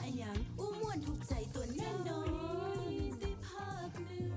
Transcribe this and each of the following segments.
อะหยังอู้ม่วนถูกใจตัวแน่นอนได้ภาคเหนือ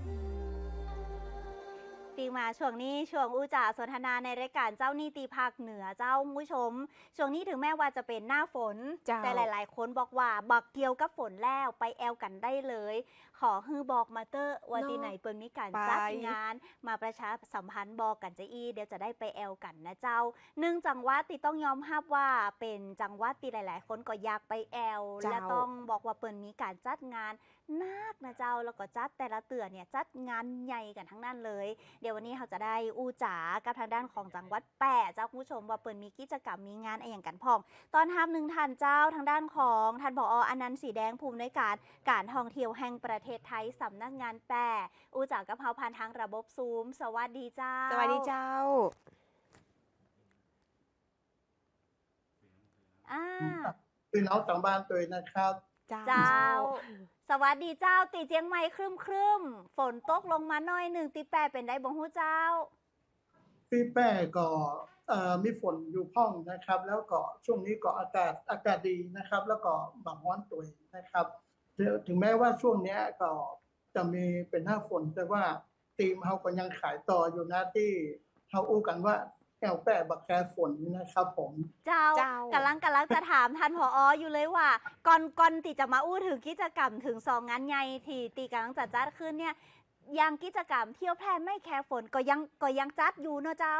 ปีมาช่วงนี้ช่วงอุจาสนทนาในรายการเจ้านี่ตีภาคเหนือเจ้าผู้ชม ช่วงนี้ถึงแม้ว่าจะเป็นหน้าฝน เจ้า แต่หลาย ๆ คนบอกว่าบักเกี่ยวกับฝนแล้วไปแอลกันได้เลย ขอฮือบอกมาเตอร์ว่าเนาะที่ไหนเปิดมีการไปจัดงาน มาประชาสัมพันธ์บอกกันจะอีเดี๋ยวจะได้ไปแอลกันนะเจ้าหนึ่งจังหวัดที่ต้องยอมรับว่าเป็นจังหวัดที่หลาย ๆ คนก็อยากไปแอลเจ้าและต้องบอกว่าเปิดมีการจัดงานนักนะเจ้าแล้วก็จัดแต่ละเตือนเนี่ยจัดงานใหญ่กันทั้งนั้นเลย เดี๋ยววันนี้เราจะได้อู้จ๋ากับทางด้านของจังหวัดแปะเจ้าคุณผู้ชมว่าเปิดมีกิจกรรมมีงานอะไรอย่างกันพองตอนทำหนึ่งทันเจ้าทางด้านของท่านผออนันต์สีแดงภูมิในการการท่องเที่ยวแห่งประเทศไทยสำนักงานแปะอู้จ๋ากับเฮาพันทางระบบซูม สวัสดีเจ้า สวัสดีเจ้าอ่าพี่น้องทางบ้านตัวเองนะครับ เจ้า สวัสดีเจ้า ตีเจียงใหม่ครึมครึมๆฝนตกลงมาหน่อยหนึ่งตีแปะเป็นได้บ่ฮู้เจ้าพี่แป้ก็เอ่อมีฝนอยู่พ่องนะครับ แล้วก็ช่วงนี้ก็อากาศอากาศดีนะครับ แล้วก็บังร้อนตัวเองนะครับ ถึงถึงแม้ว่าช่วงเนี้ยก็จะมีเป็นหน้าฝน แต่ว่าทีมเขาก็ยังขายต่ออยู่นะที่เขาอู้กันว่าแอวแปะบักแคฝนนะครับผม เจ้าเจ้ากำลังกำลังจะถามท่านผออยู่เลยว่า ก่อนก่อนที่จะมาอู้ถึงกิจกรรมถึงสองงานใหญ่ที่ตีกำลังจะจัดขึ้นเนี่ยยังกิจกรรมเที่ยวแพร่ไม่แคร์ฝนก็ยังก็ยังจัดอยู่เนอะเจ้า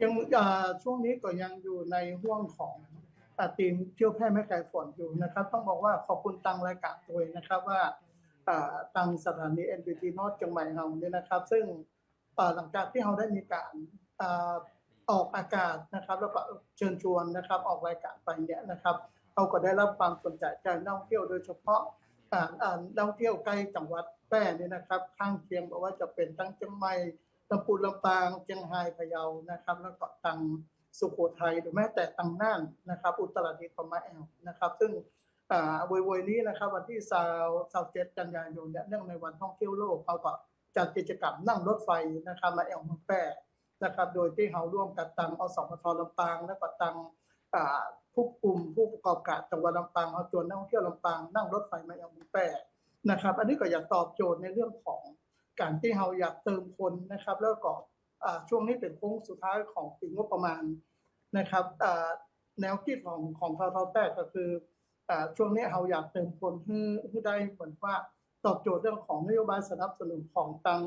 ยังเอ่อช่วงนี้ก็ยังอยู่ในห่วงของ อ่าทีมเที่ยวแพร่ไม่ไกลฝนอยู่นะครับ ต้องบอกว่าขอบคุณตังรายการตัวเองนะครับว่าตังสถานี NPT นพีทีนอตเชียงใหม่เราเนี่ยนะครับ ซึ่งหลังจากที่เราได้มีการอออกอากาศนะครับ แล้วก็เชิญชวนนะครับออกรายการไปเนี่ยนะครับเขาก็ได้รับความสนใจจากนักท่องเที่ยวโดยเฉพาะนักท่องเที่ยวใกล้จังหวัดแพร่เนี่ยนะครับข้างเคียงบอกว่าจะเป็นทั้งเชียงใหม่ลำพูนลำปางเชียงรายพะเยานะครับ แล้วก็ตัง สุโขทัยหรือแม้แต่ตังน่านนะครับ อุตรดิตถ์พม่าแอลนะครับ ซึ่งอ่าวยนี้นะครับ วันที่สาวสาวเจ็ดกันยายนเนี่ยเนื่องในวันท่องเที่ยวโลกเขาก็จัดกิจกรรมนั่งรถไฟนะครับมาแอลเมืองแปร่นะครับ โดยที่เขาร่วมกับตังอสมทลำปางและก็ตังผู้กลุ่มผู้ประกอบการจังหวัดลำปางเขาชวนนักท่องเที่ยวลำปางนั่งรถไฟมาแอลเมืองแปร่นะครับ อันนี้ก็อยากตอบโจทย์ในเรื่องของการที่เราอยากเติมคนนะครับ แล้วก็ช่วงนี้เป็นโค้งสุดท้ายของปีงบประมาณ นะครับแนวคิดของของททแปดก็คืออช่วงนี้เราอยากเติมคนให้ให้ได้เหมือนว่าตอบโจทย์เรื่องของนโยบายสนับสนุนของตัง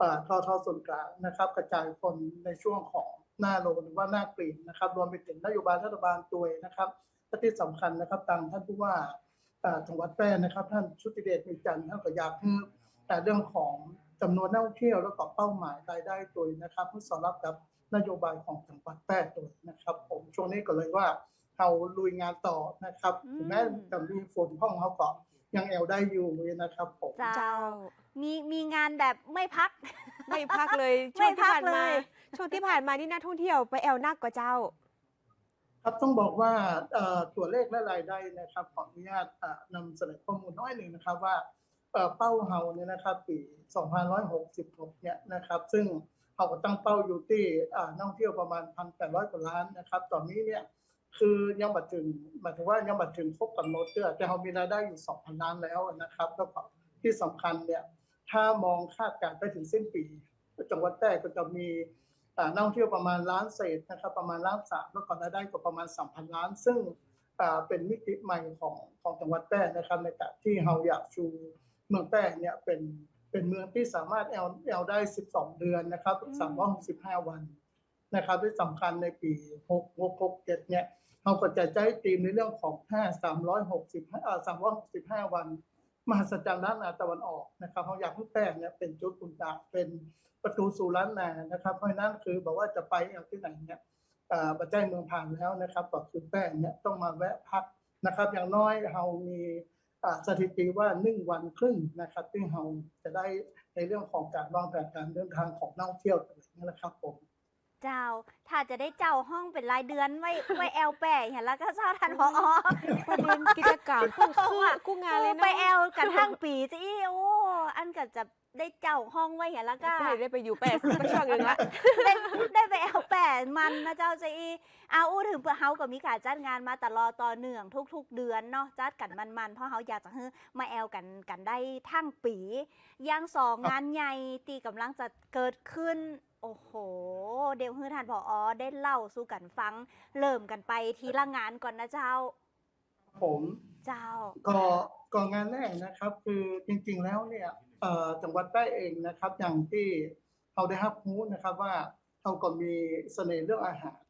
อ่าททส่วนกลางนะครับ กระจายคนในช่วงของหน้าโลหรือว่าหน้ากรีนนะครับ รวมไปถึงนโยบายรัฐบาลตัวนะครับที่สำคัญนะครับตังท่านผู้ว่าจังหวัดแพร่นะครับ ท่านชุติเดชมีจันทร์ท่านก็อยากให้แต่เรื่องของจำนวนนักท่องเที่ยวแล้วก็เป้าหมายรายได้ตัวนะครับเพื่อสอดรับกับ นโยบายของจังหวัดแพร่ตัวนะครับ ผมช่วงนี้ก็เลยว่าเราลุยงานต่อนะครับอืมถึงแม้จะมีฝนห้องเขาก็ยังแอลได้อยู่นะครับผมเจ้าเจ้ามีมีงานแบบไม่พัก ไม่พักเลยไม่ช่วงที่ผ่านพักเลมายช่วงที่ผ่านมานี่นักท่องเที่ยวไปแอลนักกว่าเจ้า ครับต้องบอกว่าเอ่อตัวเลขและรายได้นะครับขออนุญาตอ่านำเสนอข้อมูลน้อยหนึ่งนะครับว่าเอ่อเป้าเฮาเนี่ยนะครับปี 2566 เนี่ยนะครับ ซึ่ง เราก็ตั้งเป้าอยู่ที่นักท่องเที่ยวประมาณ1,800กว่าล้านนะครับ ตอนนี้เนี่ยคือยังบัดถึงหมายถึงว่ายังบัดถึงครบกำหนดเตื้อแต่เรามีรายได้อยู่2,000ล้านแล้วนะครับแล้วก็ที่สำคัญเนี่ยถ้ามองคาดการณ์ไปถึงสิ้นปีจังหวัดแพร่ก็จะมีนักท่องเที่ยวประมาณล้านเศษนะครับประมาณล้านสามแล้วก็รายได้ก็ประมาณสามพันล้าน ซึ่งเป็นมิติใหม่ของของจังหวัดแพร่นะครับในการที่เราอยากชูเมืองแพร่เนี่ยเป็น เป็นเมืองที่สามารถแอลแอลได้ 12 เดือนนะครับอืม365 วันนะครับที่สำคัญในปี6 6 6 7เนี่ยเราก็จะใช้ธีมในเรื่องของ5 365อ่า365 วันมหัศจรรย์ล้านนาตะวันออกนะครับเขาอยากให้แป้งเนี่ยเป็นจุดอุ่นดาเป็นประตูสู่ล้านนานะครับ เพราะฉะนั้นคือบอกว่าจะไปเอาที่ไหนเนี่ยอ่าปัจจัยเมืองผ่านแล้วนะครับก็คือแป้งเนี่ยต้องมาแวะพักนะครับ อย่างน้อยเรามีอ่า สถิติว่าหนึ่งวันครึ่งนะครับที่เราจะได้ในเรื่องของการวางแผนการเดินทางของนักท่องเที่ยวอะไรอย่างเงี้ยนะครับผมเจ้า ถ้าจะได้เจ้าห้องเป็นรายเดือนไว้ไว้แอลแปะเห็นแล้วก็เจ้าทันพอประเด็นกิจกรรมเพิ่งคือกู้งานเลยไปนะแอลกันทั้งปีจะอีโอ้อันก็จะ ได้เจ้าห้องไว้เห็นแล้วก็ได้ได้ไปอยู่แปดสักช่วงหนึงละได้ได้ไปแอลแปดมันนะเจ้าเจอีอาอู้ถึงเพื่อเฮาก็มีการจัดงานมาตลอดต่อเนื่องทุก ๆ เดือนเนาะจัดกันมันๆเพราะเฮาอยากจะให้มาแอลกันกันได้ทั้งปีอยังสองงานใหญ่ตีกำลังจะเกิดขึ้นโอ้โห เดี๋ยวฮือทานพออได้เล่าสู่กันฟัง เริ่มกันไปทีละงานก่อนนะเจ้า ผม เจ้า ก็ก่อนงานแรกนะครับ คือจริงๆแล้วเนี่ยเอ่อ จังหวัดใต้เองนะครับ อย่างที่เราได้รับรู้นะครับว่าเราก็มีเสน่ห์เรื่องอาหาร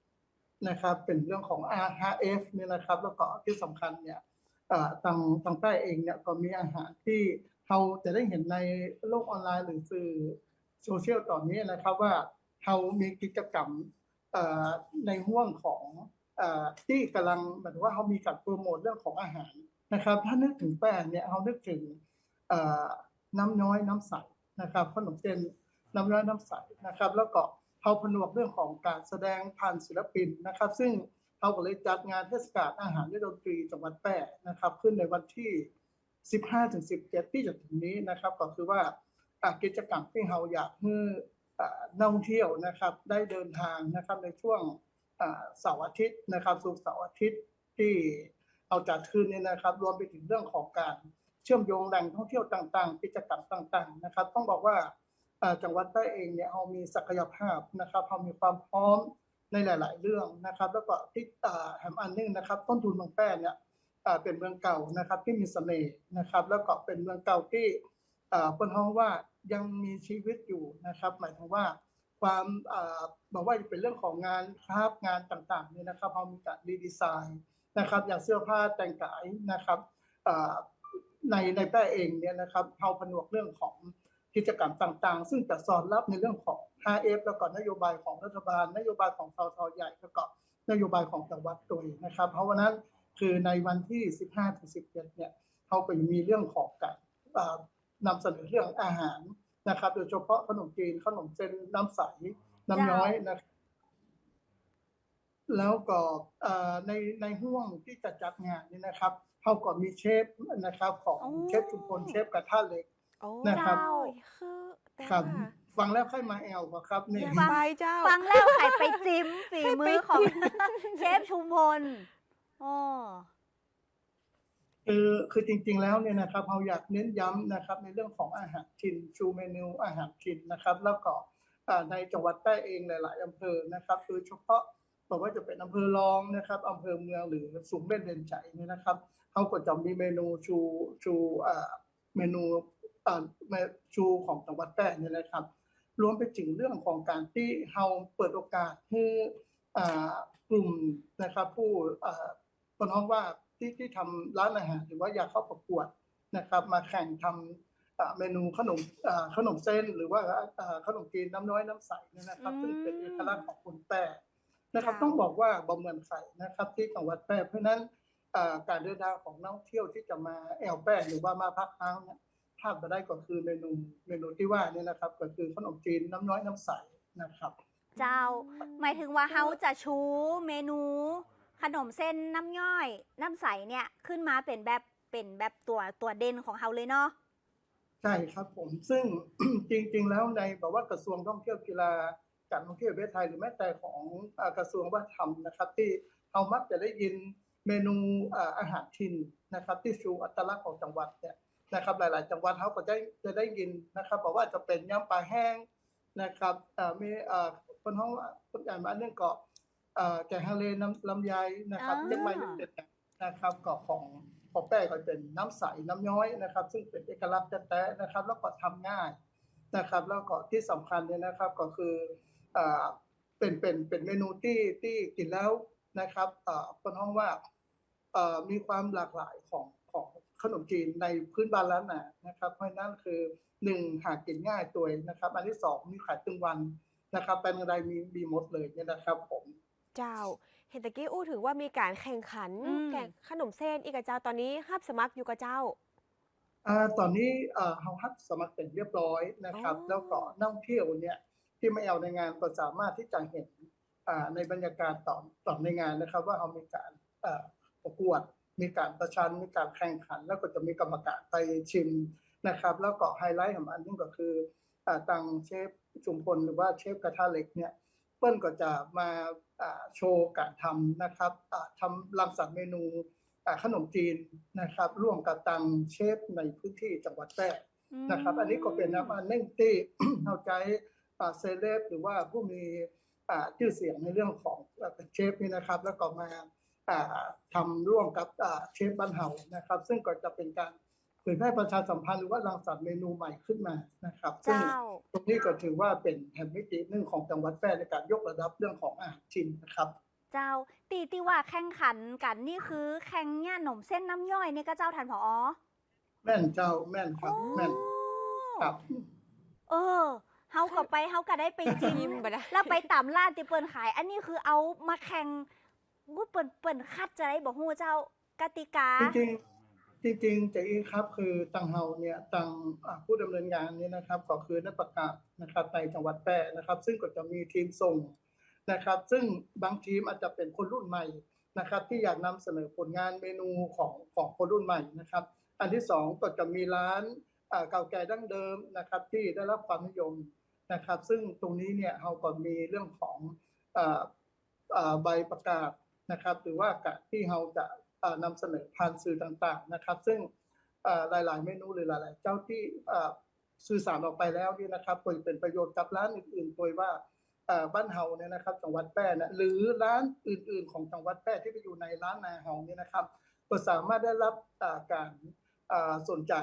นะครับ เป็นเรื่องของ RHF เนี่ยนะครับ แล้วก็ที่สำคัญเนี่ยเอ่อทางทางใต้เองเนี่ยก็มีอาหารที่เราจะได้เห็นในโลกออนไลน์หรือสื่อโซเชียลตอนนี้นะครับว่าเรามีกิจกรรมในห่วงของอที่กำลังหมายถึงว่าเรามีการโปรโมทเรื่องของอาหารนะครับ ถ้านึกถึงแป้งเนี่ยเรานึกถึง น้ำน้อยน้ำใสนะครับขนมเส้นน้ำน้อยน้ำใสนะครับ แล้วก็เขาผนวกเรื่องของการแสดงผ่านศิลปินนะครับ ซึ่งเขาก็เลยจัดงานเทศกาลอาหารและดนตรีจังหวัดแพร่นะครับ ขึ้นในวันที่ 15ถึง17 ที่จะถึงนี้นะครับ ก็คือว่ากิจกรรมที่เราอยากให้นักท่องเที่ยวนะครับ ได้เดินทางนะครับในช่วงเสาร์อาทิตย์นะครับสุกเสาร์อาทิตย์ที่เอาจัดขึ้นเนี่ยนะครับ รวมไปถึงเรื่องของการ เชื่อมโยงแหล่งท่องเที่ยวต่างๆ กิจกรรมต่างๆนะครับ ต้องบอกว่าจังหวัดใต้เองเนี่ยเรามีศักยภาพนะครับเรามีความพร้อมในหลาย ๆ เรื่องนะครับ แล้วก็ที่แหมอันหนึงนะครับ ต้นทุนเมืองแป้เนี่ยเป็นเมืองเก่านะครับที่มีเสน่ห์นะครับ แล้วก็เป็นเมืองเก่าที่คนฮ้องว่ายังมีชีวิตอยู่นะครับ หมายถึงว่าความอบอกว่าเป็นเรื่องของงานคราฟต์งานต่างๆเนี่ยนะครับเรามีการรีดีไซน์นะครับ อย่างเสื้อผ้าแต่งกายนะครับ ในในแป้เองเนี่ยนะครับเราผนวกเรื่องของกิจกรรมต่างๆ ซึ่งจะสอดรับในเรื่องของ 5F แล้วก็นโยบายของรัฐบาล นโยบายของททใหญ่แล้วก็นโยบายของจังหวัดตัวเองนะครับ เพราะวันนั้นคือในวันที่ 15ถึง17เนี่ยเขาไปมีเรื่องของการเอ่อนำเสนอเรื่องอาหารนะครับ โดยเฉพาะขนมจีนขนมเส้นน้ำใสน้ำน้อยนะครับแล้วก็เอ่อในในห่วงที่จะจัดงานนี่นะครับ เขาก็มีเชฟนะครับ ของอ๋อ เชฟชุมพลเชฟกระทะเหล็ก โอ้นะ ครับ เจ้าคือแต่ครับ ว่าฟังแล้วค่อยมาแอลก็ครับอนี่ยากฟังไปเจ้า ฟังแล้วใครไปจิ้มฝีใครไปมือของกินเชฟชุมพลอ๋อ คือคือจริงๆแล้วเนี่ยนะครับเราอยากเน้นย้ำนะครับในเรื่องของอาหารถิ่นชูเมนูอาหารถิ่นนะครับแล้วก็อ่าในจังหวัดใต้เองหลายๆอำเภอนะครับโดยเฉพาะบอกว่าจะเป็นอำเภอรองนะครับอำเภอเมืองหรือสูงเม่นเด่นใจเนี่ยนะครับ เขาก็จะมีเมนูชูชูอ่าเมนูอ่าเมชูของจังหวัดแพร่เนี่ยนะครับ รวมไปถึงเรื่องของการที่เราเปิดโอกาสให้อ่ากลุ่มนะครับผู้อ่าคนท้องว่าที่ที่ทำร้านอาหารหรือว่าอยากเข้าประกวดนะครับ มาแข่งทำอ่าเมนูขนมอ่าขนมเส้น หรือว่าอ่าขนมจีนน้ำน้อยน้ำใสเนี่ยนะครับซึ่งเป็นเอกลักษณ์ของคนแปรนะครับค่ะต้องบอกว่าบ่เหมือนใครนะครับ ที่จังหวัดแพร่เพราะฉะนั้นอ่า การเดินทางของนักท่องเที่ยวที่จะมาแอลแป้งหรือว่ามาพักค้างเนี่ยพลาดไปได้ก็คือเมนูเมนูที่ว่าเนี่ยนะครับ ก็คือขนมจีนน้ำน้อยน้ำใสนะครับ เจ้าหมายถึงว่าเฮาจะชูเมนู ขนมเส้นน้ำย่อย น้ำใสเนี่ยขึ้นมาเป็นแบบเป็นแบบตัวตัวเด่นของเฮาเลยเนาะใช่ครับผมซึ่งจริง ๆ แล้วในแบบว่ากระทรวงท่องเที่ยวกีฬาการท่องเที่ยวประเทศไทยหรือแม้แต่ของอ่ากระทรวงวัฒนธรรมนะครับ ที่เรามักจะได้ยิน เมนูอ่าอาหารถิ่นนะครับที่ชูอัตลักษณ์ของจังหวัดเนี่ยนะครับหลาย ๆ จังหวัดเขาก็ได้จะได้ยินนะครับบอกว่าจะเป็นยำปลาแห้งนะครับอ่ามีอ่าคนห้องคนใหญ่มาเนื่องเกาะอ่าแกงฮังเลน้ำลำไยนะครับอ่าเชียงใหม่เด็ดๆนะครับเกาะของของแป้งก็เป็นน้ำใสน้ำย้อยนะครับ ซึ่งเป็นเอกลักษณ์แท้ๆนะครับ แล้วก็ทำง่ายนะครับ แล้วก็ที่สำคัญเนี่ยนะครับก็คืออ่าเป็นเป็นเป็นเมนูที่ที่กินแล้วนะครับอ่าคนห้องว่าอ่า มีความหลากหลายของของขนมจีนในพื้นบ้านล้านนานะครับ เพราะฉะนั้นคือหนึ่งหากินง่ายตัวเองนะครับ อันที่สองมีขายตึงวันนะครับเป็นอะไรมีมีหมดเลยเนี่ยนะครับผมเจ้า เห็นตะกี้อู้ถึงว่ามีการแข่งขันอืมแข่งขนมเส้นอีกกับเจ้าตอนนี้ฮับสมัครอยู่กับเจ้าอ่าตอนนี้เอ่อเราฮับสมัครเป็นเรียบร้อยนะครับอ๋อแล้วก็นักท่องเที่ยวเนี่ยที่มาแอลในงานก็สามารถที่จะเห็นอ่าในบรรยากาศต่อต่อในงานนะครับ ว่าเรามีการเอ่อ ประกวด มีการประชันมีการแข่งขัน แล้วก็จะมีกรรมการไปชิมนะครับ แล้วก็ไฮไลท์ของอันนึงก็คืออ่าตังเชฟชุมพลหรือว่าเชฟกระทะเหล็กเนี่ยเปิ้ลก็จะมาอ่าโชว์การทำนะครับอ่าทำรังสรรค์เมนูอ่าขนมจีนนะครับ ร่วมกับตังเชฟในพื้นที่จังหวัดแพร่นะครับ อันนี้ก็เป็นน้ำมันเน่งที่เอาใจอ่าเซเลบหรือว่าผู้มีอ่าชื่อเสียงในเรื่องของอ่าเป็นเชฟนี่นะครับ แล้วก็มาอ่า ทำร่วมกับอ่าเชฟบ้านเฮานะครับ ซึ่งก็จะเป็นการเผยแพร่ประชาสัมพันธ์หรือว่ารังสรรค์เมนูใหม่ขึ้นมานะครับซึ่งเจ้าตรงนี้ก็ถือว่าเป็นแห่งมิติหนึ่งของจังหวัดแพร่ในการยกระดับเรื่องของอาหารจีนนะครับเจ้าตีที่ว่าแข่งขันกันนี่คือแข่งเนี่ยหนมเส้นน้ำย่อยนี่ก็เจ้าทันผอแม่นเจ้าแม่นครับแม่นครับ เออเฮาก็ไปเฮาก็ได้ไปจิ้จิ้มมไปได้แล้วไปตามร้านที่เปิ้นขาย อันนี้คือเอามาแข่ง วูเปิ้นเปิ้นคัดจะได้บอกฮู้เจ้ากติกา จริงๆจริงๆจะอีครับคือตังเฮาเนี่ยตังอ่าผู้ดำเนินงานเนี่ยนะครับ ก็คือนักประกาศนะครับในจังหวัดแพร่นะครับ ซึ่งก็จะมีทีมส่งนะครับ ซึ่งบางทีมอาจจะเป็นคนรุ่นใหม่นะครับ ที่อยากนำเสนอผลงานเมนูของของคนรุ่นใหม่นะครับ อันที่สองก็จะมีร้านอ่าเก่าแก่ดั้งเดิมนะครับ ที่ได้รับความนิยมนะครับ ซึ่งตรงนี้เนี่ยเราก็มีเรื่องของอ่าอ่าใบประกาศ นะครับหรือว่าการที่เราจะอ่านำเสนอผ่านสื่อต่างๆนะครับ ซึ่งหลายๆ เมนูหรือหลาย ๆ เจ้าที่สื่อสารออกไปแล้วนี่นะครับก็จะเป็นประโยชน์กับร้านอื่นๆโดยว่าบ้านเฮาเนี่ยนะครับจังหวัดแพร่นะหรือร้านอื่น ๆ ของจังหวัดแพร่ที่ไปอยู่ในร้านนาเฮาเนี่ยนะครับก็สามารถได้รับการสนใจ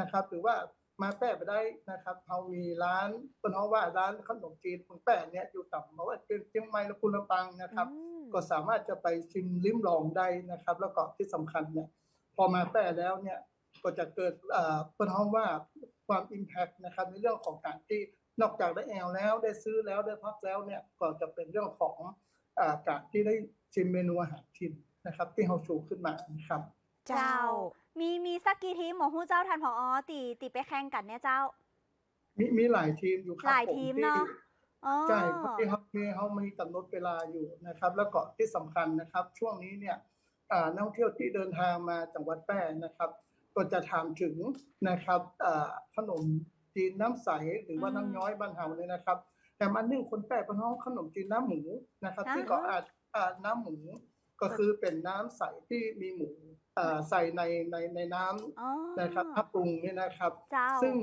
นะครับ หรือว่ามาแป้ไปได้นะครับเรามีร้านเป็นเพราะว่าร้านขนมจีนคนแป้เนี่ยอยู่ต่ำเพราะว่าเชียงใหม่และคุณลำปางนะครับ ก็สามารถจะไปชิมลิ้มลองได้นะครับ แล้วก็ที่สำคัญเนี่ยพอมาแป้แล้วเนี่ยก็จะเกิดอ่าเป็นเพราะว่าความอิมแพ t นะครับในเรื่องของการที่นอกจากได้แอลแล้วได้ซื้อแล้วได้พักแล้วเนี่ยก็จะเป็นเรื่องของอ่าการที่ได้ชิมเมนูอาหารถิ่นนะครับ ที่เราชูขึ้นมานะครับ เจ้า มีมีสักกี่ทีมหมอฮู้เจ้าทันผอตีตีไปแข่งกันเนี่ยเจ้า มีมีหลายทีมอยู่ครับหลายผทีมที่เนาะ อ๋อใช่เพราะที่เขามีเขามีกำหนดเวลาอยู่นะครับ แล้วก็ที่สำคัญนะครับ ช่วงนี้เนี่ยอ่านักท่องเที่ยวที่เดินทางมาจังหวัดแพร่นะครับ ก็จะถามถึงนะครับอ่าขนมจีนน้ำใสหรือว่าอืมน้ำย้อยบ้านเฮาเนี่ยนะครับ แต่มันนึ่งคนแปรเป็นห้องขนมจีนน้ำหมูนะครับอ่าที่ก็อาจอ่าน้ำหมูก็คือเป็นน้ำใสที่มีหมูอ่าใส่ในในในน้ำ อ๋อนะครับถ้าปรุงเนี่ยนะครับ เจ้า ซึ่ง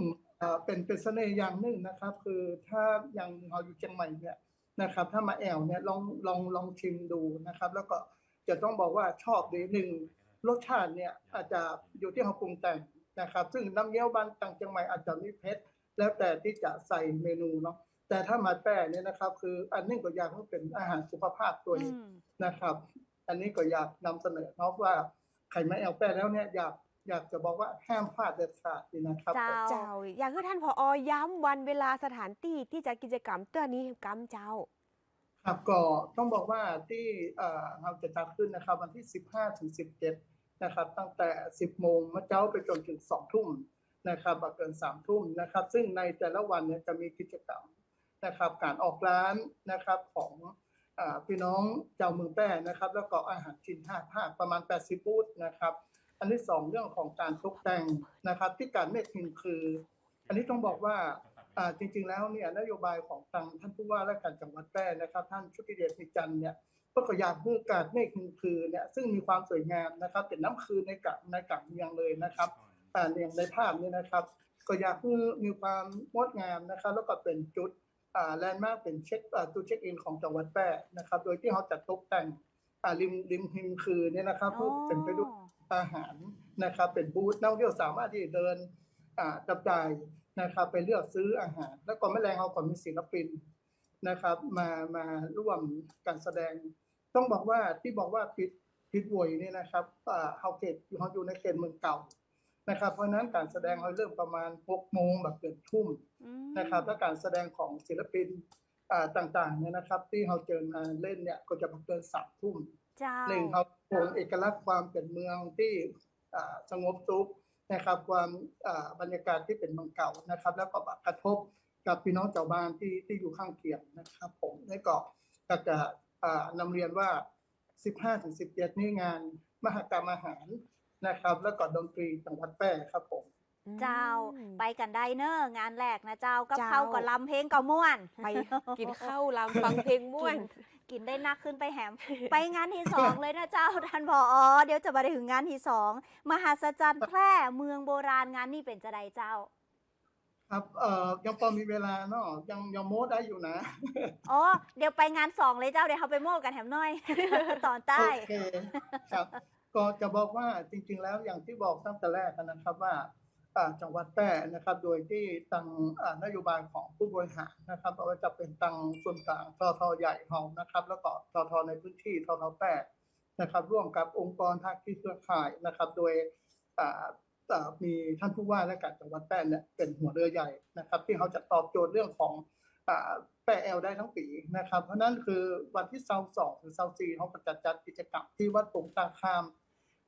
เป็นเป็นเสน่ห์อย่างหนึ่งนะครับ คือถ้าอย่างเราอยู่เชียงใหม่เนี่ยนะครับ ถ้ามาแอวเนี่ยลองลองลองชิมดูนะครับ แล้วก็จะต้องบอกว่าชอบดีหนึ่งรสชาติเนี่ยอาจจะอยู่ที่เราปรุงแต่งนะครับ ซึ่งน้ำเงี้ยวบ้านต่างเชียงใหม่อาจจะมีเผ็ดแล้วแต่ที่จะใส่เมนูเนาะแต่ถ้ามาแป้เนี่ยนะครับ คืออันนี้ก็อยากให้เป็นอาหารสุขภาพตัวเองนะครับ อันนี้ก็อยากนำเสนอเนาะว่าใครมาแอลแป้แล้วเนี่ยอยาก อยากจะบอกว่าห้ามพลาดเด็ดขาดเลยนะครับ เจ้า เจ้า อยากให้ท่านผอย้ำวันเวลาสถานที่ที่จัดกิจกรรมเตือนนี้กรรมเจ้า ครับก็ต้องบอกว่าที่เอ่อเราจะจัดขึ้นนะครับ วันที่ 15ถึง17 นะครับ ตั้งแต่ 10 โมงมะเจ้าไปจนถึง 2 ทุ่มนะครับบักเกิน 3 ทุ่มนะครับ ซึ่งในแต่ละวันเนี่ยจะมีกิจกรรมนะครับ การออกร้านนะครับของอ่าพี่น้องเจ้าเมืองแป้นะครับ แล้วก็อาหารจีนห้าภาคประมาณ 80 บูธนะครับ อันที่สองเรื่องของการตกแต่งนะครับที่การเมคทินคือ อันนี้ต้องบอกว่าอ่าจริง ๆ แล้วเนี่ยนโยบายของทางท่านผู้ว่าและการจังหวัดแพร่นะครับ ท่านชุติเดชมีจันทร์เนี่ยก็ขยันเพื่อการเมฆคือเนี่ยซึ่งมีความสวยงามนะครับ เป็นน้ำคือในกับในกับเมืองเลยนะครับอ่าอย่างในภาพนี้นะครับ ก็อยากให้มีความงดงามนะครับ แล้วก็เป็นจุดอ่าแลนด์มาร์กเป็นเช็คอ่าจุดเช็คอินของจังหวัดแพร่นะครับ โดยที่เขาจัดตกแต่งอ่าริมริมหิมคือเนี่ยนะครับเพื่อเป็นไปด้วย อาหารนะครับ เป็นบูธนักท่องเที่ยวสามารถที่เดินจับจ่ายนะครับ ไปเลือกซื้ออาหาร แล้วก็ไม่แรงเอาก่อนมีศิลปินนะครับ มามาร่วมการแสดง ต้องบอกว่าที่บอกว่าปิดปิดโวยเนี่ยนะครับอ่าเฮาเขตเขาอยู่ในเขตเมืองเก่านะครับเพราะนั้นการแสดงเขาเริ่มประมาณ6โมงแบบเกินทุ่มนะครับและการแสดงของศิลปินอ่าต่างๆเนี่ยนะครับ ที่เขาเจอมาเล่นเนี่ยก็จะมาเกินสามทุ่ม เจ้าหนึ่งเขาคงเอกลักษณ์ความเป็นเมืองที่อ่าสงบสุขนะครับ ความอ่าบรรยากาศที่เป็นเมืองเก่านะครับ แล้วก็กระทบกับพี่น้องชาวบ้านที่ที่อยู่ข้างเคียงนะครับ ผมได้ก็ก็จะอ่านำเรียนว่า 15ถึง17 นี่งานมหกรรมอาหารนะครับ แล้วก็ดนตรีจังหวัดแพร่ครับผมเจ้าอืมไปกันได้เนอะงานแรกนะเจ้าก็เจ้าเข้าก็ลำเพลงก็ม่วน ไปกินข้าวลำฟังเพลงม่วน กินได้นักขึ้นไปแหม ไปงานที่สองเลยนะเจ้าท่านผอเดี๋ยวจะมาถึงงานที่สองมหัศจรรย์แพร่เมืองโบราณงานนี่เป็นจะใดเจ้า ครับเอ่อยังพอมีเวลาเนาะยังยังโม้ได้อยู่นะ อ๋อเดี๋ยวไปงานสองเลยเจ้าเดี๋ยวเขาไปโม่กันแถมหน่อย ตอนใต้ โอเคครับ ก็จะบอกว่าจริง ๆ แล้วอย่างที่บอกตั้งแต่แรกนะครับว่าอ่า จังหวัดแพร่นะครับ โดยที่ตังนโยบายของผู้บริหารนะครับไม่ว่าจะเป็นตังส่วนกลางททใหญ่ของนะครับ แล้วก็ททในพื้นที่ททแพร่นะครับ ร่วมกับองค์กรภาคที่เครือข่ายนะครับ โดยมีท่านผู้ว่าและการจังหวัดแพร่เนี่ยเป็นหัวเรือใหญ่นะครับ ที่เขาจะตอบโจทย์เรื่องของแปรแอลได้ทั้งปีนะครับ เพราะนั้นคือวันที่เสาสองถึงเสาสี่เขาจะจัดกิจกรรมที่วัดปงตาคาม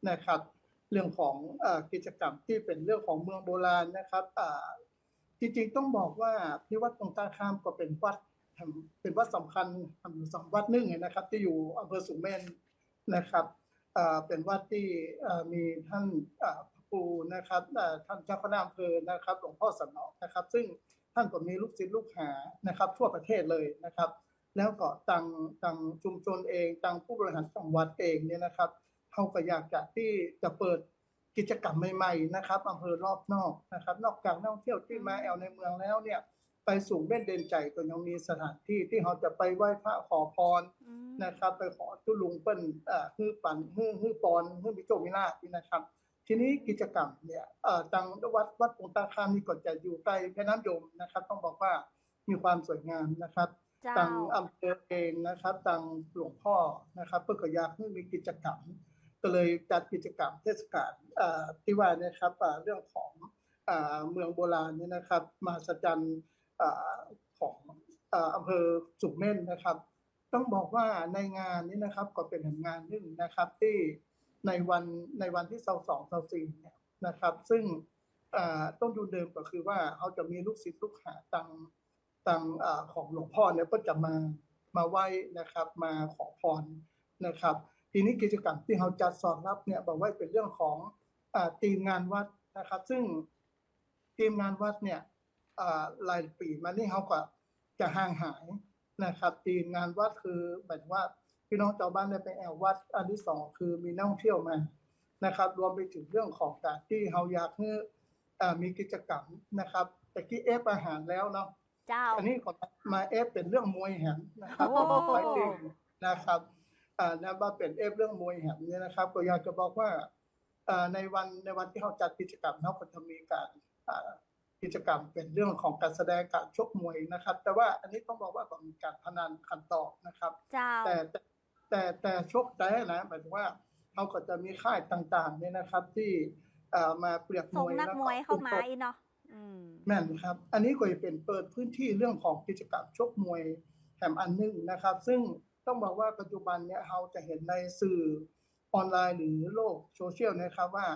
นะครับ เรื่องของอกิจกรรมที่เป็นเรื่องของเมืองโบราณนะครับจริงๆต้องบอกว่าที่วัดปงตาคามก็เป็นวัดเป็นวัดสำคัญสองวัดหนึ่งนะครับ ที่อยู่อำเภอสุเมนนะครับเป็นวัดที่มีท่านอ่าพระครูนะครับท่านเจ้าคณะอำเภอนะครับหลวงพ่อสนอนะครับ ซึ่งท่านก็มีลูกศิษย์ลูกหานะครับ ทั่วประเทศเลยนะครับ แล้วก็ตังตังชุมชนเองตังผู้บริหารจังหวัดเองเนี่ยนะครับ เขาก็อยากจะที่จะเปิดกิจกรรมใหม่ๆนะครับอำเภอรอบนอกนะครับ นอกจากนักท่องเที่ยวที่มาแอลในเมืองแล้วเนี่ย ไปสู่เบ้นเดนใจก็ยังมีสถานที่ที่เขาจะไปไหว้พระขอพรอืมนะครับ ไปขอจุลุงเปิ้นเอ่อฮื้อปันฮื้อฮื้อปอนฮื้อมิโจมิลาภนี่นะครับ ทีนี้กิจกรรมเนี่ยเอ่อทางวัดวัดปงตาคามนี่ก็จะอยู่ใกล้แม่น้ำยมนะครับ ต้องบอกว่ามีความสวยงามนะครับเจ้าทางอำเภอเองนะครับทางหลวงพ่อนะครับเพื่อก็อยากให้มีกิจกรรม ก็เลยจัดกิจกรรมเทศกาลที่ว่านะครับเรื่องของอเมืองโบราณนี่นะครับมหัศจรรย์อ่าของอำเภอสุขเม่นนะครับ ต้องบอกว่าในงานนี้นะครับก็เป็นงานหนึ่งนะครับที่ในวันในวันที่เสาสองเสาสี่เนี่ยนะครับ ซึ่งต้องดูเดิมก็คือว่าเขาจะมีลูกศิษย์ลูกหาตังตังอ่าของหลวงพ่อเนี่ยก็จะมามาไหว้นะครับ มาขอพรนะครับ ทีนี้กิจกรรมที่เขาจัดสอนรับเนี่ยบอกว่าเป็นเรื่องของอ่าทีมงานวัดนะครับ ซึ่งทีมงานวัดเนี่ยอ่ารายปีมานี่เขาก็จะห่างหายนะครับ ทีมงานวัดคือหมายถึงว่าพี่น้องชาวบ้านได้ไปแอววัด อันที่สองคือมีนักท่องเที่ยวมานะครับ รวมไปถึงเรื่องของการที่เราอยากให้อ่ามีกิจกรรมนะครับแต่กี้เอฟอาหารแล้วเนาะเจ้าอันนี้ก็มาเอฟเป็นเรื่องมวยแหมนะครับโอ้ไฟติ้งนะครับอ่า นะว่าเป็นเอฟเรื่องมวยแหมเนี่ยนะครับก็อยากจะบอกว่าอ่าในวันในวันที่เขาจัดกิจกรรมเขาก็จะมีการอ่ากิจกรรมเป็นเรื่องของการแสดงการชกมวยนะครับ แต่ว่าอันนี้ต้องบอกว่าก็มีการพนันขันต่อนะครับเจ้าแต่แต่แต่แต่ชกได้นะหมายถึงว่าเขาก็จะมีค่ายต่างๆเนี่ยนะครับ ที่เอ่อมาเปรียบมส่งวยนักแล้วมวยเข้ามาขึ้นชกอีเนาะอืมแม่นครับ อันนี้ก็จะเป็นเปิดพื้นที่เรื่องของกิจกรรมชกมวยแถมอันหนึงนะครับ ซึ่ง ต้องบอกว่าปัจจุบันเนี่ยเราจะเห็นในสื่อออนไลน์หรือโลกโซเชียลนะครับว่า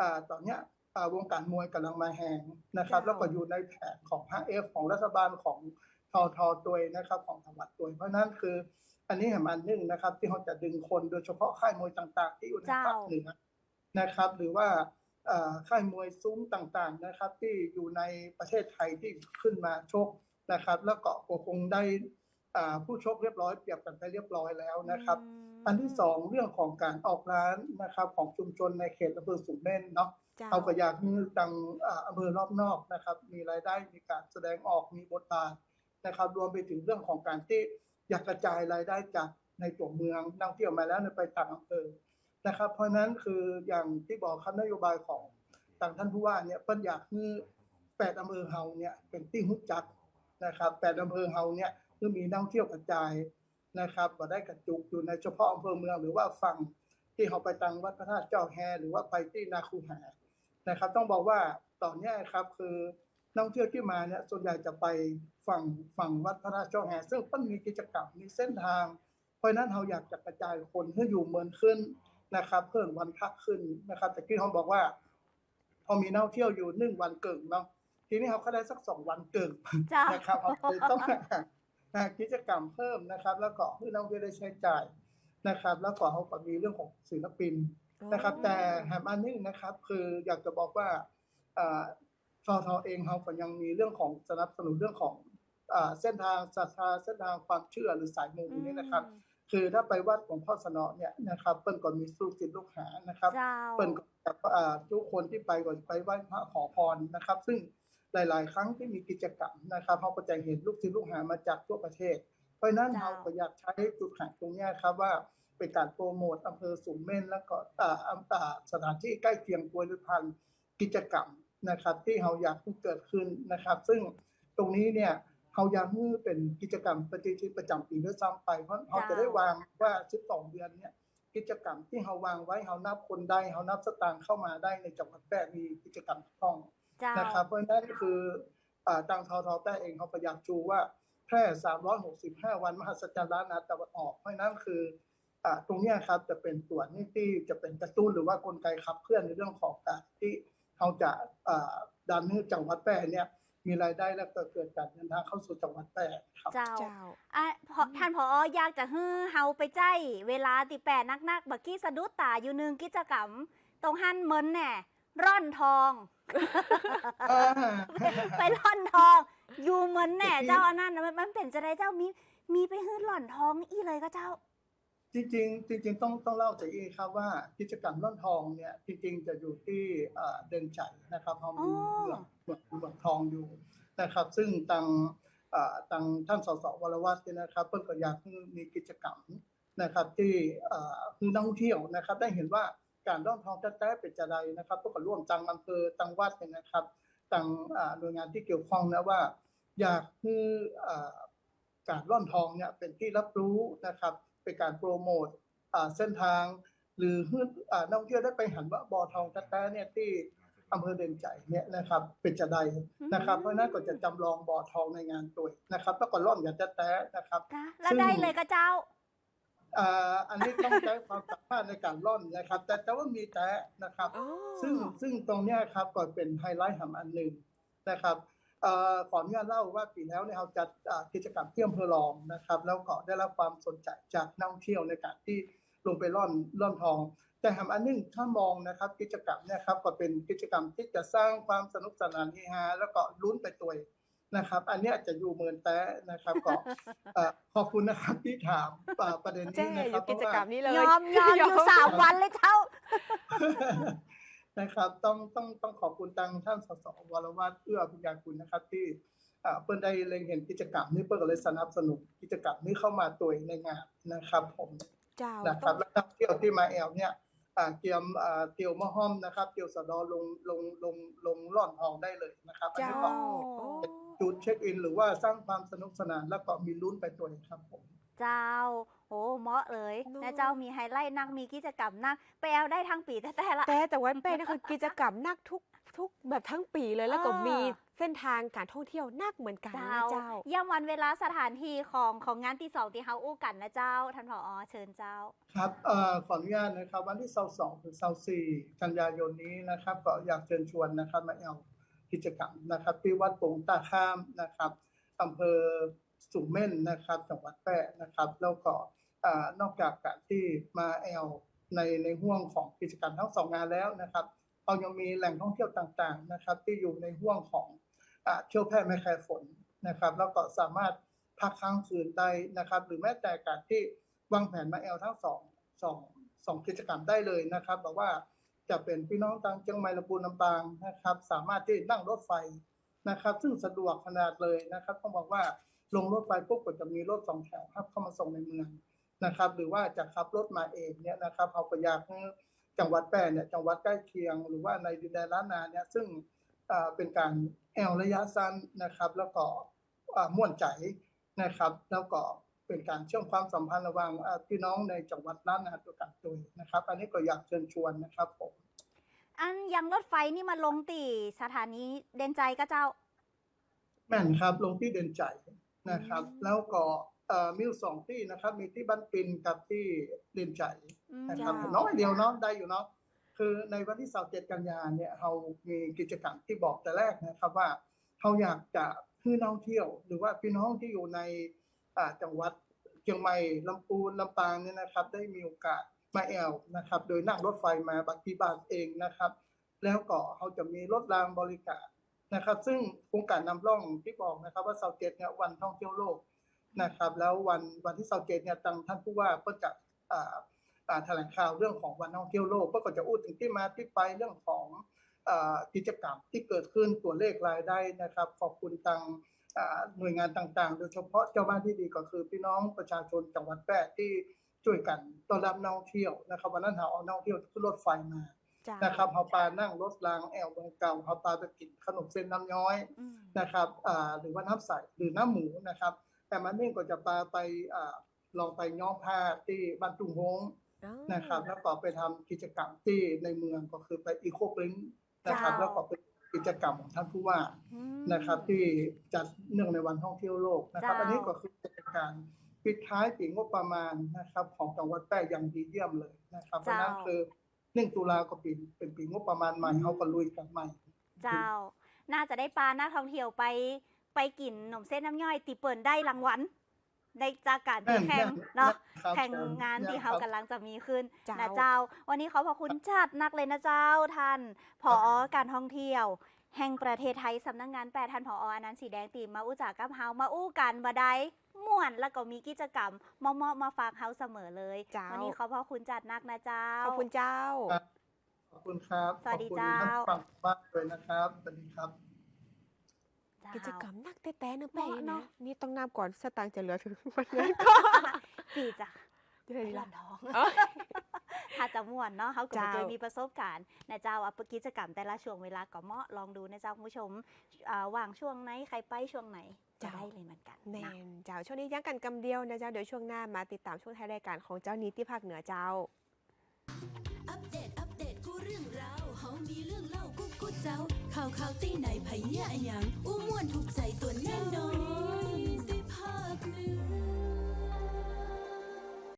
อ่าตอนเนี้ยอ่าวงการมวยกำลังมาแหงนะครับจ้าแล้วก็อยู่ในแผนของ 5F ของรัฐบาลของทอทอตัวนะครับของจังหวัดตัวเพราะฉะนั้นคือ อันนี้แหมอันหนึงนะครับ ที่เขาจะดึงคนโดยเฉพาะค่ายมวยต่าง ๆ ที่อยู่ในภาคเหนือนะครับ หรือว่าเอ่อค่ายมวยซุ้มต่างๆนะครับ ที่อยู่ในประเทศไทยที่ขึ้นมาชกนะครับ แล้วก็คงได้อ่า ผู้ชกเรียบร้อยเปรียบกันไปเรียบร้อยแล้วนะครับมอันที่สองเรื่องของการออกร้านนะครับของชุมชนในเขตอำเภอสุมเม่นเนาะเจ้าเอาก็อยากมีตังอ่าอำเภอรอบนอกนะครับ มีรายได้มีการแสดงออกมีบทบาทนะครับ รวมไปถึงเรื่องของการที่อยากกระจายรายได้จากในตัวเมืองนักท่องเที่ยวมาแล้วเนี่ยไปต่างอำเภอนะครับ เพราะฉะนั้นคืออย่างที่บอกครับนโยบายของทางท่านผู้ว่าเนี่ยเพิ่นอยากให้แปดอำเภอเฮาเนี่ยเป็นที่ฮุกจักนะครับแปดอำเภอเฮาเนี่ย คือมีนักท่องเที่ยวกระจายนะครับบ่ได้กระจุกอยู่ในเฉพาะอำเภอเมืองหรือว่าฝั่งที่เขาไปตังวัดพระธาตุเจ้าแฮหรือว่าไปที่นาคูหานะครับ ต้องบอกว่าตอนเนี้ยครับคือนักท่องเที่ยวที่มาเนี่ยส่วนใหญ่จะไปฝั่งฝั่งวัดพระธาตุเจ้าแฮซึ่งต้องมีกิจกรรมมีเส้นทาง เพราะฉะนั้นเราอยากจะกระจายคนให้อยู่เมืองขึ้นนะครับ เพิ่มวันพักขึ้นนะครับแต่ที่เขาบอกว่าพอมีนักท่องเที่ยวอยู่หนึ่งวันเกิงเนาะทีนี้เขาก็ได้สักสองวันเกิงเจ้านะครับเขาเลยต้องหาหา กิจกรรมเพิ่มนะครับ แล้วก็ให้นักท่องเที่ยวได้ใช้จ่ายนะครับ แล้วก็เขาก็มีเรื่องของศิลปินนะครับ แต่แฮมอันนึงนะครับ คืออยากจะบอกว่าอ่าททเองเขาก็ยังมีเรื่องของสนับสนุนเรื่องของอ่าเส้นทางศรัทธาเส้นทางความเชื่อหรือสายมูนี่นะครับ คือถ้าไปวัดของพ่อสนอเนี่ยนะครับเปิ้ลก่อนมีลูกศิษย์ลูกหานะครับเจ้าเปิ้ลก็จะอ่าทุกคนที่ไปก่อนไปไหว้พระขอพรนะครับ ซึ่ง หลาย ๆ ครั้งที่มีกิจกรรมนะครับเขาก็จะเห็นลูกศิษย์ลูกหามาจากทั่วประเทศ เพราะฉะนั้นเจ้าเราก็อยากใช้จุดแข็งตรงเนี้ยครับว่าเป็นการโปรโมทอำเภอสูงเม่นแล้วก็อ่าอำอ่าสถานที่ใกล้เคียงป่วยหรือพันกิจกรรมนะครับ ที่เราอยากให้เกิดขึ้นนะครับ ซึ่งตรงนี้เนี่ยเราอยากให้เป็นกิจกรรมประจำประจำปีด้วยซ้ำไปเพราะเราจะได้วางว่า 12 เดือนเนี่ยกิจกรรมที่เราวางไว้เรานับคนได้เรานับสตางค์เข้ามาได้ในจังหวัดแพร่มีกิจกรรมท่องเจ้า นะครับเพราะฉะนั้นคืออ่าทางททแพร่เองเขาพยายามชูว่าแพร่365 วันมหัศจรรย์ล้านนาตะวันออก เพราะฉะนั้นคืออ่าตรงเนี้ยครับจะเป็นส่วนนี่ที่จะเป็นกระตุ้นหรือว่ากลไกขับเคลื่อนในเรื่องของการที่เขาจะอ่าดันให้จังหวัดแพร่เนี่ยมีรายได้และก็เกิดการเดินทางเข้าสู่จังหวัดแพร่ครับเจ้าเจ้าอะพอท่านผออยากจะฮื้อเฮาไปใจเวลาติแปดนักๆบักกี้สะดุดตาอยู่หนึ่งกิจกรรม ตรงหันเหมินแน่ ร่อนทอง ไปร่อนทอง อยู่เหมือนแน่จริงๆเจ้าอันนั้นน่ะมันมันเป็นจะได้เจ้ามีมีไปฮื้อหล่อนทองอีเลยก็เจ้า จริง ๆ จริง ๆ ต้องต้องเล่าจากนี้ครับว่ากิจกรรมร่อนทองเนี่ยจริงๆจะอยู่ที่เอ่อเดินใจนะครับเขามีอ๋อเมืองเมืองเมืองทองอยู่นะครับ ซึ่งทางเอ่อทางท่านสสวรวัตรเนี่ยนะครับ เพิ่นก็อยากให้มีกิจกรรมนะครับ ที่เอ่อคือนักท่องเที่ยวนะครับ ได้เห็นว่า การร่อนทองแท้ๆเป็นจะใดนะครับก็ร่วมตังอำเภอตังวัดเนี่ยนะครับตังอ่าหน่วยงานที่เกี่ยวข้องนะว่า อยากให้อ่อการร่อนทองเนี่ยเป็นที่รับรู้นะครับ เป็นการโปรโมทอ่าเส้นทาง หรือให้อ่านักท่องเที่ยวได้ไปหันว่าบ่อทองแท้ๆเนี่ยที่อำเภอเด่นใจเนี่ยนะครับ เป็นจะใดนะครับ เพราะนั้นก็จะจำลองบ่อทองในงานตัวนะครับแล้วก็ร่อนอย่างแท้ๆนะครับนะแล้วซึ่งได้เลยก็เจ้า อ่าอันนี้ต้องใช้ความสามารถในการร่อนนะครับ แต่แต่ว่ามีแท้นะครับอ๋อซึ่งซึ่งตรงเนี้ยครับก็เป็นไฮไลท์หำอันหนึ่งนะครับเอ่อขออนุญาตเล่าว่าปีแล้วเนี่ยเราจัดอ่ากิจกรรมเที่ยวอำเภอรองนะครับ แล้วก็ได้รับความสนใจจากนักท่องเที่ยวในการที่ลงไปร่อนร่อนทอง แต่หำอันหนึงถ้ามองนะครับ กิจกรรมเนี่ยครับก็เป็นกิจกรรมที่จะสร้างความสนุกสนานเฮฮาแล้วก็ลุ้นไปตัวเอง นะครับ อันเนี้ยจะอยู่เมินแต้นะครับก็เอ่อขอบคุณนะครับที่ถามอ่าประเด็นแจ้นี้นะอครับยู่กิจกรรมนี้เลยยอมยอมอยู่สามวันเลยเจ้านะครับต้องต้องต้องขอบคุณทางท่านสสวรวัตรเอื้อพิญญาคุณนะครับ ที่อ่าเปิ้ลได้เล็งเห็นกิจกรรมนี้เปิ้ลก็เลยสนับสนุนกิจกรรมนี้เข้ามาตัวในงานนะครับ ผมเจ้านะคต้รัอบงแล้วนักเที่ยวที่มาแอลเนี่ยอ่าเตรียมอ่าเตียวมะฮ่อมนะครับเตียวสะดอลงลงลงลงล่อนทองได้เลยนะครับอันเจ้านี้ก็โอ้ จุดเช็คอิน หรือว่าสร้างความสนุกสนานแล้วก็มีลุ้นไปตัวเองครับผมเจ้าโอ้เหมาะเลยนะเจ้ามีไฮไลท์นักมีกิจกรรมนักไปเอาได้ทั้งปีแต่แต่ละแต่แต่ว่าเป้นี่คือกิจกรรมนักทุกทุกแบบทั้งปีเลยแล้วก็เออมีเส้นทางการท่องเที่ยวนักเหมือนกันเจ้านะเจ้าย่ำวันเวลาสถานที่ของของงานที่สองที่เฮาอู้กันนะเจ้าท่านผอเชิญเจ้า ครับเอ่อขออนุญาตนะครับวันที่22ถึง24กันยายนนี้นะครับ ก็อยากเชิญชวนนะครับมาเอา กิจกรรมนะครับ ที่วัดโป่งตาข้ามนะครับอำเภอสุมเม่นนะครับจังหวัดแพร่นะครับ แล้วก็นอกจากการที่มาแอลในในห่วงของกิจกรรมทั้งสองงานแล้วนะครับเรายังมีแหล่งท่องเที่ยวต่างๆนะครับ ที่อยู่ในห่วงของอเที่ยวแพร่แม่แคฝนนะครับ แล้วก็สามารถพักค้างคืนได้นะครับ หรือแม้แต่การที่วางแผนมาแอลทั้งสองสองสองกิจกรรมได้เลยนะครับบอกว่า จะเป็นพี่น้องทางเชียงใหม่ลำพูนลำปางนะครับ สามารถที่นั่งรถไฟนะครับ ซึ่งสะดวกขนาดเลยนะครับต้องบอกว่าลงรถไฟปุ๊บก็จะมีรถสองแถวครับเข้ามาส่งในเมืองนะครับ หรือว่าจะขับรถมาเองเนี่ยนะครับเอาก็อยากจังหวัดแปรเนี่ยจังหวัดใกล้เคียง หรือว่าในดินแดนล้านนาเนี่ยซึ่งเป็นการแอลระยะสั้นนะครับ แล้วก็ม่วนใจนะครับ แล้วก็ เป็นการเชื่อมความสัมพันธ์ระหว่างอ่าพี่น้องในจังหวัดล้านนาตัวกันตัวนะครับ อันนี้ก็อยากเชิญชวนนะครับผมอันยังรถไฟนี่มาลงตีสถานีเด่นใจก็เจ้า แม่นครับลงที่เด่นใจนะครับอืมแล้วก็เอ่อมีอยู่สองที่นะครับ มีที่บ้านปินกับที่เด่นใจนะครับจ้าน้อยเดียวเนาะได้อยู่เนาะคือในวันที่27กันยาเนี่ยเรามีกิจกรรมที่บอกแต่แรกนะครับว่าเราอยากจะให้นักท่องเที่ยว หรือว่าพี่น้องที่อยู่ในอ่า จังหวัดเชียงใหม่ลำพูนลำปางเนี่ยนะครับ ได้มีโอกาสมาแอลนะครับ โดยนั่งรถไฟมาบัตรีบานเองนะครับ แล้วก็เขาจะมีรถรางบริการนะครับ ซึ่งโครงการนำร่องที่บอกนะครับ ว่าเสาเจ็ดเนี่ยวันท่องเที่ยวโลกนะครับ แล้ววันวันที่เสาเจ็ดเนี่ยทางท่านผู้ว่าก็จะอ่าอ่าแถลงข่าวเรื่องของวันท่องเที่ยวโลกก็จะพูดถึงที่มาที่ไปเรื่องของกิจกรรมที่เกิดขึ้นตัวเลขรายได้นะครับ ขอบคุณทางอ หน่วยงานต่างๆ โดยเฉพาะเจ้าบ้านที่ดีก็คือพี่น้องประชาชนจังหวัดแพร่ที่ช่วยกันต้อนรับนักท่องเที่ยวนะครับวันนั้นเราเอานักท่องเที่ยวขึ้นรถไฟมาเจ้านะครับเฮาปานั่งรถรางแอลเมืองเก่าเฮาปาไปกินขนมเส้นน้ำย้อยอืมนะครับอ่าหรือว่าน้ำใสหรือน้ำหมูนะครับ แต่มันนี่ก็จะปาไปอ่าลองไปย้อมผ้าที่บ้านตุงโฮงอ๋อนะครับ แล้วก็ไปทำกิจกรรมที่ในเมืองก็คือไปอีโคปรินนะครับจ้าแล้วก็เป็น กิจกรรมของท่านผู้ว่าอืมนะครับ ที่จัดเนื่องในวันท่องเที่ยวโลกนะครับเจ้าอันนี้ก็คือเป็นการปิดท้ายปีงบประมาณนะครับ ของจังหวัดแพร่อย่างดีเยี่ยมเลยนะครับเพราะฉะนั้นคือหนึ่งตุลาก็ปีเป็นปีงบประมาณใหม่เขาก็ลุยกันใหม่ เจ้า น่าจะได้ปลานักท่องเที่ยวไปไปกินขนมเส้นน้ำย่อยตีเปิ่นได้รางวัล ได้จากการที่แข่งเนาะครับแข่งงานที่เขาครับกำลังจะมีขึ้นเจ้านะเจ้า วันนี้เขาขอบคุณจัดนักเลยนะเจ้าท่านผอการท่องเที่ยว แห่งประเทศไทยสำนักงานแปดท่านผออนันต์สีแดงตีมาอู้จากกับเฮามาอู้กันบาไดม่วนแล้วก็มีกิจกรรมมอมๆมาฝากเฮาเสมอเลยเจ้าวันนี้เขาขอบคุณจัดนักนะเจ้าขอบคุณเจ้าครับขอบคุณครับสวัสดีขอบคุณเจ้าท่านฟังบ้านเลยนะครับสวัสดีครับ กิจกรรมนักแต่แต่เนอะเหมาะเป้เนนะอะนี่ต้องนับก่อนสตางค์จะเหลือถึงวันนั้นก็ปีจ้ะเดี๋ยวหนี้ลละอนทองเอ้ยถ้าจะม่วนเนาะเขาก็บ่เจ้าเคยมีประสบการณ์นะเจ้าเอากิจกรรมแต่ละช่วงเวลาก็เหมาะลองดูนะเจ้าคุณผู้ชมอ่าว่างช่วงไหนใครไปช่วงไหนจะได้เลยเหมือนกันแมนะนเจ้าช่วงนี้ยังกันกำเดียวนะเจ้าเดี๋ยวช่วงหน้ามาติดตามช่วงท้ายรายการของเจ้านี้ที่ภาคเหนือเจ้า อัปเดตอัปเดตกูเรื่องราวเฮามีเรื่องเล่ากูกูเจ้า ข่าวข่าวตีไหนไผเนี่ยอะหยังอู้ม่วนถูกใจตัวแน่นอนได้ภาคเหนือ